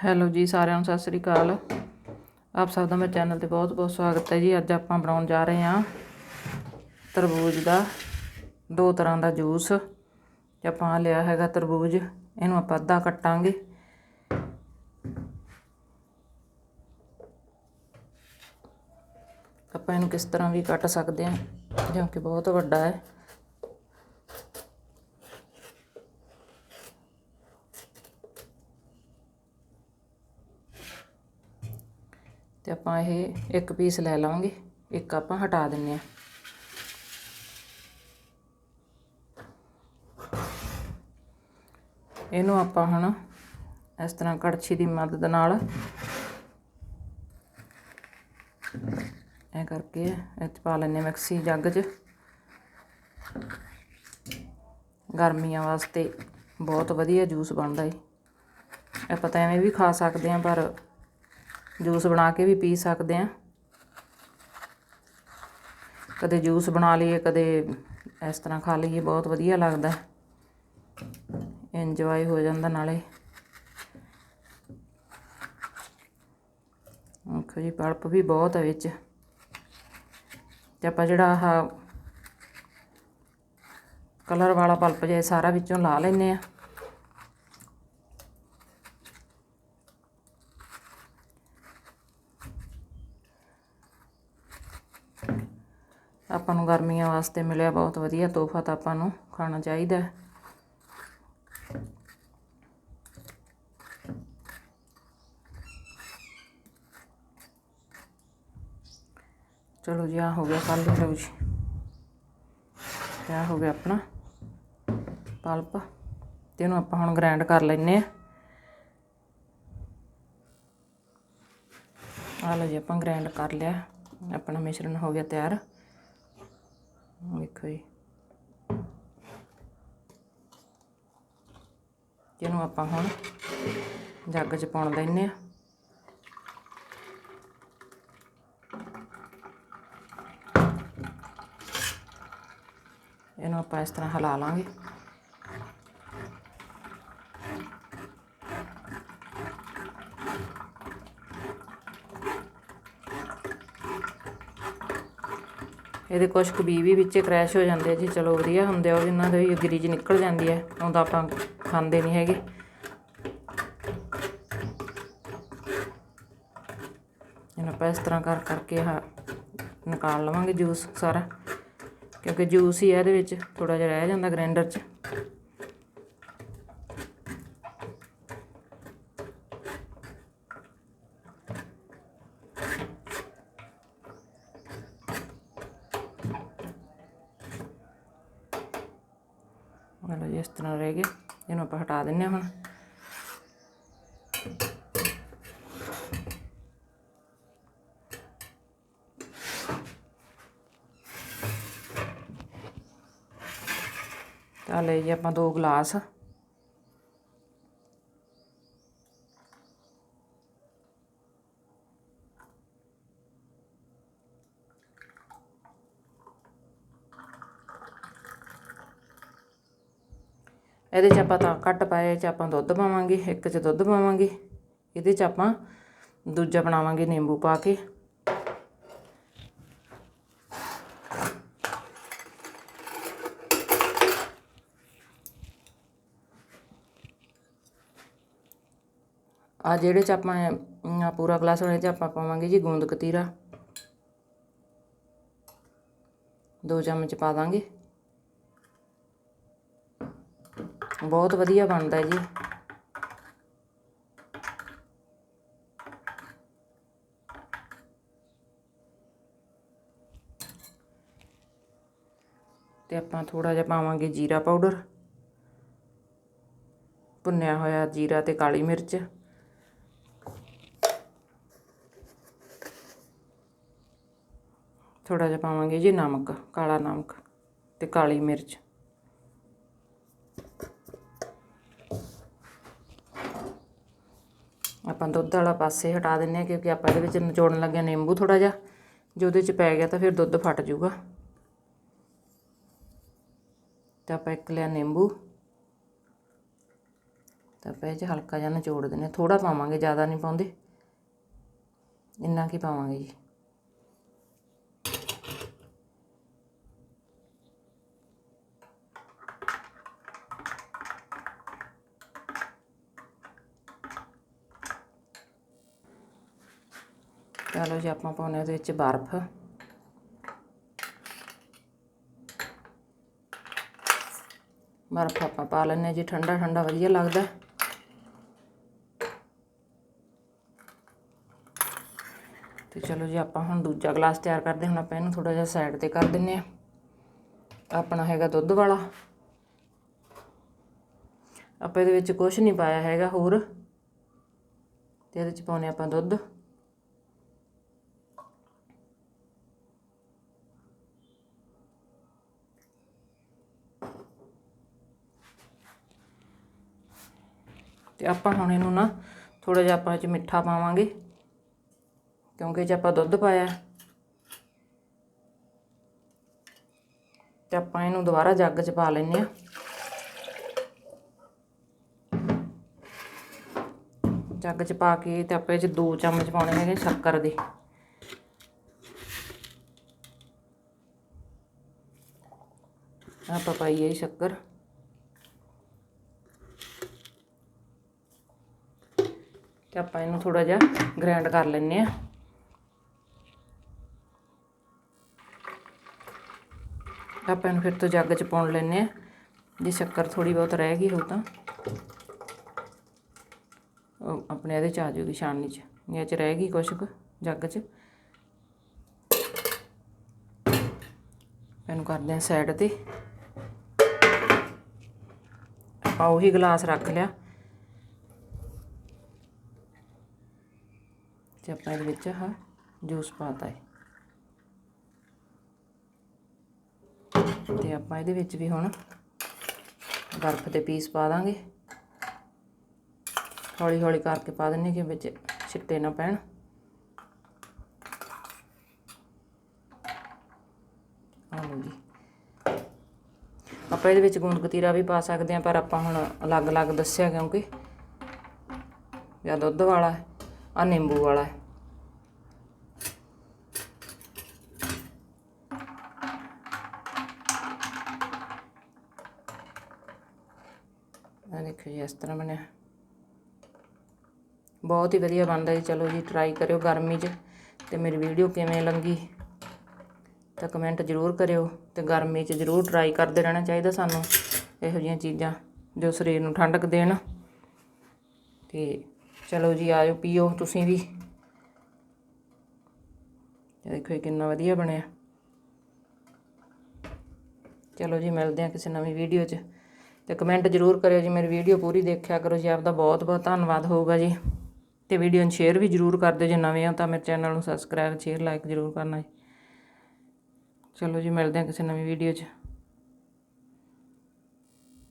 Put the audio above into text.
Hello ਜੀ, ਸਾਰਿਆਂ ਨੂੰ ਸਤਿ ਸ੍ਰੀ ਅਕਾਲ। ਆਪ ਸਭ ਦਾ ਮੇਰੇ ਚੈਨਲ ਤੇ ਬਹੁਤ ਬਹੁਤ ਸਵਾਗਤ ਹੈ ਜੀ। ਅੱਜ ਆਪਾਂ ਬਣਾਉਣ ਜਾ ਰਹੇ ਹਾਂ ਤਰਬੂਜ ਦਾ, ਦੋ ਤਰ੍ਹਾਂ ਦਾ ਜੂਸ। ਤੇ ਆਪਾਂ ਲਿਆ ਹੈਗਾ ਤਰਬੂਜ, ਇਹਨੂੰ ਆਪਾਂ ਅੱਧਾ ਕੱਟਾਂਗੇ। ਆਪਾਂ ਇਹਨੂੰ ਕਿਸ ਤਰ੍ਹਾਂ ਵੀ ਕੱਟ ਸਕਦੇ ਹਾਂ ਜਿਵੇਂ ਕਿ ਬਹੁਤ ਵੱਡਾ ਹੈ। ਤੇ ਆਪਾਂ ਇਹ ਇੱਕ ਪੀਸ ਲੈ ਲਵਾਂਗੇ, ਇੱਕ ਆਪਾਂ ਹਟਾ ਦਿੰਨੇ ਆ। ਇਹਨੂੰ ਆਪਾਂ ਹੁਣ ਇਸ ਤਰ੍ਹਾਂ ਕੜਛੀ ਦੀ ਮਦਦ ਨਾਲ ਇਹ ਕਰਕੇ ਇਹ 'ਚ ਪਾ ਲੈਨੇ ਮਿਕਸੀ ਜੱਗ 'ਚ। ਗਰਮੀਆਂ ਵਾਸਤੇ ਬਹੁਤ ਵਧੀਆ ਜੂਸ ਬਣਦਾ ਏ। ਆਪਾਂ ਤਾਂ ਐਵੇਂ ਵੀ ਖਾ ਸਕਦੇ ਆ, ਪਰ ਜੂਸ ਬਣਾ ਕੇ ਵੀ ਪੀ ਸਕਦੇ ਆ। ਕਦੇ ਜੂਸ ਬਣਾ ਲਈਏ, ਕਦੇ ਇਸ ਤਰ੍ਹਾਂ ਖਾ ਲਈਏ, ਬਹੁਤ ਵਧੀਆ ਲੱਗਦਾ। ਇੰਜੋਏ ਹੋ ਜਾਂਦਾ ਨਾਲੇ। ਦੇਖੋ ਜੀ, ਪਲਪ ਵੀ ਬਹੁਤ ਹੈ ਵਿੱਚ। ਤੇ ਆਪਾਂ ਜਿਹੜਾ ਆਹ ਕਲਰ ਵਾਲਾ ਪਲਪ ਜੇ ਸਾਰਾ ਵਿੱਚੋਂ ਲਾ ਲੈਨੇ ਆ। ਆਪਾਂ ਨੂੰ ਗਰਮੀਆਂ ਵਾਸਤੇ ਮਿਲਿਆ ਬਹੁਤ ਵਧੀਆ ਤੋਹਫਾ ਤਾਂ ਆਪਾਂ ਨੂੰ ਖਾਣਾ ਚਾਹੀਦਾ ਚਲੋ ਜੀ ਆ ਹੋ ਗਿਆ ਕੱਲ੍ਹ ਲਓ ਜੀ। ਇਹ ਹੋ ਗਿਆ ਆਪਣਾ ਪਲਪ ਤੇ ਇਹਨੂੰ ਆਪਾਂ ਹੁਣ ਗ੍ਰਾਈਂਡ ਕਰ ਲੈਨੇ ਆ ਆ ਲਓ ਜੀ, ਆਪਾਂ ਗ੍ਰਾਈਂਡ ਕਰ ਲਿਆ। ਆਪਣਾ ਮਿਸ਼ਰਣ ਹੋ ਗਿਆ ਤਿਆਰ। ਵੇਖੋ ਜੀ ਇਹਨੂੰ ਆਪਾਂ ਹੁਣ ਜੱਗ 'ਚ ਪਾਉਣ ਲੈਨੇ ਆ ਇਹਨੂੰ ਆਪਾਂ ਇਸ ਤਰ੍ਹਾਂ ਹਿਲਾ ਲਾਂਗੇ ਇਹਦੇ ਕੁਝ ਕੁ ਬੀ ਵੀ ਵਿੱਚ ਕ੍ਰੈਸ਼ ਹੋ ਜਾਂਦੇ ਆ ਜੀ। ਚਲੋ ਵਧੀਆ ਹੁੰਦੇ ਆ ਉਹ ਇਹਨਾਂ ਦੇ ਵੀ ਗਰੀਜ ਨਿਕਲ ਜਾਂਦੀ ਹੈ ਉਹ ਤਾਂ ਆਪਾਂ ਖਾਂਦੇ ਨਹੀਂ ਹੈਗੇ। ਇਹਨਾਂ ਆਪਾਂ ਇਸ ਤਰ੍ਹਾਂ ਕਰ ਕਰਕੇ ਹਾਂ ਨਿਕਾਲ ਲਵਾਂਗੇ ਜੂਸ ਸਾਰਾ, ਕਿਉਂਕਿ ਜੂਸ ਹੀ ਹੈ ਇਹਦੇ ਵਿੱਚ ਥੋੜਾ ਜਿਹਾ ਰਹਿ ਜਾਂਦਾ ਗ੍ਰਾਈਂਡਰ 'ਚ। ਲਓ ਇਸ ਤਰ੍ਹਾਂ ਰਹਿ ਗਿਆ ਇਹਨੂੰ ਆਪਾਂ ਹਟਾ ਦਿੰਨੇ ਹਾਂ ਹੁਣ। ਤਾਂ ਲੈ ਜੀ ਆਪਾਂ ਦੋ ਗਲਾਸ। ਇਹਦੇ 'ਚ ਆਪਾਂ ਤਾਂ ਘੱਟ ਪਾਇਆ 'ਚ ਆਪਾਂ ਦੁੱਧ ਪਾਵਾਂਗੇ, ਇੱਕ 'ਚ ਦੁੱਧ ਪਾਵਾਂਗੇ। ਇਹਦੇ 'ਚ ਆਪਾਂ ਦੂਜਾ ਬਣਾਵਾਂਗੇ ਨਿੰਬੂ ਪਾ ਕੇ। ਆ ਜਿਹੜੇ 'ਚ ਆਪਾਂ ਪੂਰਾ ਗਲਾਸ ਹੋਣੇ 'ਚ ਆਪਾਂ ਪਾਵਾਂਗੇ ਜੀ ਗੂੰਦ ਕਤੀਰਾ। ਦੋ ਚਮਚ ਪਾ ਦਾਂਗੇ। ਬਹੁਤ ਵਧੀਆ ਬਣਦਾ ਜੀ। ਤੇ ਆਪਾਂ ਥੋੜਾ ਜਿਹਾ ਪਾਵਾਂਗੇ ਜੀਰਾ ਪਾਊਡਰ। ਭੁੰਨਿਆ ਹੋਇਆ ਜੀਰਾ ਤੇ ਕਾਲੀ ਮਿਰਚ। ਥੋੜਾ ਜਿਹਾ ਪਾਵਾਂਗੇ ਜੀ ਨਮਕ, ਕਾਲਾ ਨਮਕ ਤੇ ਕਾਲੀ ਮਿਰਚ। ਆਪਾਂ ਦੁੱਧ ਵਾਲਾ ਪਾਸੇ ਹਟਾ ਦਿੰਨੇ ਆ ਕਿਉਂਕਿ ਆਪਾਂ ਇਹਦੇ ਵਿੱਚ ਨਿਚੋੜਨ ਲੱਗਿਆ ਨਿੰਬੂ ਥੋੜਾ ਜਿਹਾ, ਜੇ ਉਹਦੇ ਚ ਪੈ ਗਿਆ ਤਾਂ ਫਿਰ ਦੁੱਧ ਫਟ ਜਾਊਗਾ। ਤਾਂ ਆਪਾਂ ਇੱਕ ਲਿਆ ਨਿੰਬੂ। ਤਾਂ ਆਪਾਂ ਇਹ 'ਚ ਹਲਕਾ ਜਿਹਾ ਨਿਚੋੜ ਦਿੰਦੇ ਹਾਂ। ਥੋੜਾ ਪਾਵਾਂਗੇ, ਜ਼ਿਆਦਾ ਨਹੀਂ ਪਾਉਂਦੇ। ਇੰਨਾ ਕੀ ਪਾਵਾਂਗੇ ਜੀ। ਚਲੋ ਜੀ, ਆਪਾਂ ਪਾਉਣੇ ਉਹਦੇ ਵਿੱਚ ਬਰਫ਼। ਬਰਫ਼ ਆਪਾਂ ਪਾ ਲੈਂਦੇ ਹਾਂ ਜੀ, ਠੰਡਾ ਠੰਡਾ ਵਧੀਆ ਲੱਗਦਾ। ਤੇ ਚਲੋ ਜੀ, ਆਪਾਂ ਹੁਣ ਦੂਜਾ ਗਲਾਸ ਤਿਆਰ ਕਰਦੇ ਹੁਣ ਆਪਾਂ ਇਹਨੂੰ ਥੋੜਾ ਜਿਹਾ ਸਾਈਡ ਤੇ ਕਰ ਦਿੰਨੇ ਆ ਆਪਣਾ ਹੈਗਾ ਦੁੱਧ ਵਾਲਾ। ਆਪਾਂ ਇਹਦੇ ਵਿੱਚ ਕੁਝ ਨਹੀਂ ਪਾਇਆ ਹੈਗਾ ਹੋਰ। ਤੇ ਇਹਦੇ ਚ ਪਾਉਨੇ ਆਪਾਂ ਦੁੱਧ। ਤੇ ਆਪਾਂ ਹੁਣ ਇਹਨੂੰ ਨਾ ਥੋੜਾ ਜਿਹਾ ਆਪਾਂ ਇਹ ਚ ਮਿੱਠਾ ਪਾਵਾਂਗੇ, ਕਿਉਂਕਿ ਜੇ ਆਪਾਂ ਦੁੱਧ ਪਾਇਆ ਤੇ ਆਪਾਂ ਇਹਨੂੰ ਦੁਬਾਰਾ ਜੱਗ 'ਚ ਪਾ ਲੈਨੇ ਆ ਜੱਗ 'ਚ ਪਾ ਕੇ ਤੇ ਆਪਾਂ ਇਹ 'ਚ 2 ਚਮਚ ਪਾਉਣੇ ਹੈਗੇ ਸ਼ੱਕਰ ਦੇ। ਆਪਾਂ ਪਾਈਏ ਸ਼ੱਕਰ। ਆਪਾਂ ਇਹਨੂੰ ਥੋੜਾ ਜਿਹਾ ਗ੍ਰਾਈਂਡ ਕਰ ਲੈਂਦੇ ਆ ਆਪਾਂ ਇਹਨੂੰ ਫਿਰ ਤੋਂ ਜੱਗ 'ਚ ਪਾਉਣ ਲੈਂਦੇ ਆ ਜੇ ਸ਼ੱਕਰ ਥੋੜੀ ਬਹੁਤ ਰਹਿ ਗਈ ਹੋ ਤਾਂ। ਆਪਣੇ ਇਹਦੇ 'ਚ ਆ ਜੂਗੀ ਛਾਨਣੀ 'ਚ। ਇਹ 'ਚ ਰਹਿ ਗਈ ਕੁਛ ਕੁ ਜੱਗ 'ਚ। ਇਹਨੂੰ ਕਰਦੇ ਆ ਸਾਈਡ ਤੇ। ਆਪਾਂ ਉਹੀ ਗਲਾਸ ਰੱਖ ਲਿਆ। ਤੇ ਆਪਾਂ ਇਹਦੇ ਵਿੱਚ ਆਹ ਜੂਸ ਪਾਤਾ ਹੈ। ਤੇ ਆਪਾਂ ਇਹਦੇ ਵਿੱਚ ਵੀ ਹੁਣ ਬਰਫ਼ ਦੇ ਪੀਸ ਪਾ ਦਾਂਗੇ। ਹੌਲੀ ਹੌਲੀ ਕਰਕੇ ਪਾ ਦਿੰਨੇ ਕਿ ਵਿੱਚ ਛਿੱਟੇ ਨਾ ਪੈਣ। ਆਹ ਜੀ। ਆਪਾਂ ਇਹਦੇ ਵਿੱਚ ਗੂੰਦ ਕਤੀਰਾ ਵੀ ਪਾ ਸਕਦੇ ਹਾਂ, ਪਰ ਆਪਾਂ ਹੁਣ ਅਲੱਗ-ਅਲੱਗ ਦੱਸਿਆ ਕਿਉਂਕਿ ਜਾਂ ਦੁੱਧ ਵਾਲਾ ਹੈ ਆ ਨਿੰਬੂ ਵਾਲਾ ਹੈ। ਆ ਦੇਖੋ ਜੀ ਇਸ ਤਰ੍ਹਾਂ ਬਣਿਆ। ਬਹੁਤ ਹੀ ਵਧੀਆ ਬਣਦਾ ਜੀ। ਚਲੋ ਜੀ ਟਰਾਈ ਕਰਿਓ ਗਰਮੀ 'ਚ। ਤੇ ਮੇਰੀ ਵੀਡੀਓ ਕਿਵੇਂ ਲੱਗੀ, ਤਾਂ ਕਮੈਂਟ ਜ਼ਰੂਰ ਕਰਿਓ। ਤੇ ਗਰਮੀ 'ਚ ਜ਼ਰੂਰ ਟਰਾਈ ਕਰਦੇ ਰਹਿਣਾ ਚਾਹੀਦਾ ਸਾਨੂੰ ਇਹੋ ਜਿਹੀਆਂ ਚੀਜ਼ਾਂ, ਜੋ ਸਰੀਰ ਨੂੰ ਠੰਡਕ ਦੇਣ। ਤੇ ਚਲੋ ਜੀ ਆਇਓ ਪੀਓ ਤੁਸੀਂ ਵੀ। ਦੇਖੋ ਇਹ ਕਿੰਨਾ ਵਧੀਆ ਬਣਿਆ। ਚਲੋ ਜੀ, ਮਿਲਦੇ ਹਾਂ ਕਿਸੇ ਨਵੀਂ ਵੀਡੀਓ 'ਚ। ਤੇ ਕਮੈਂਟ ਜ਼ਰੂਰ ਕਰਿਓ ਜੀ, ਮੇਰੀ ਵੀਡੀਓ ਪੂਰੀ ਦੇਖਿਆ ਕਰੋ ਜੀ, ਆਪਦਾ ਬਹੁਤ ਬਹੁਤ ਧੰਨਵਾਦ ਹੋਊਗਾ ਜੀ। ਤੇ ਵੀਡੀਓ ਨੂੰ ਸ਼ੇਅਰ ਵੀ ਜ਼ਰੂਰ ਕਰ ਦਿਓ ਜੇ ਨਵੇਂ ਹੋ ਤਾਂ ਮੇਰੇ ਚੈਨਲ ਨੂੰ ਸਬਸਕ੍ਰਾਈਬ ਸ਼ੇਅਰ ਲਾਈਕ ਜ਼ਰੂਰ ਕਰਨਾ ਜੀ। ਚਲੋ ਜੀ, ਮਿਲਦੇ ਹਾਂ ਕਿਸੇ ਨਵੀਂ ਵੀਡੀਓ 'ਚ।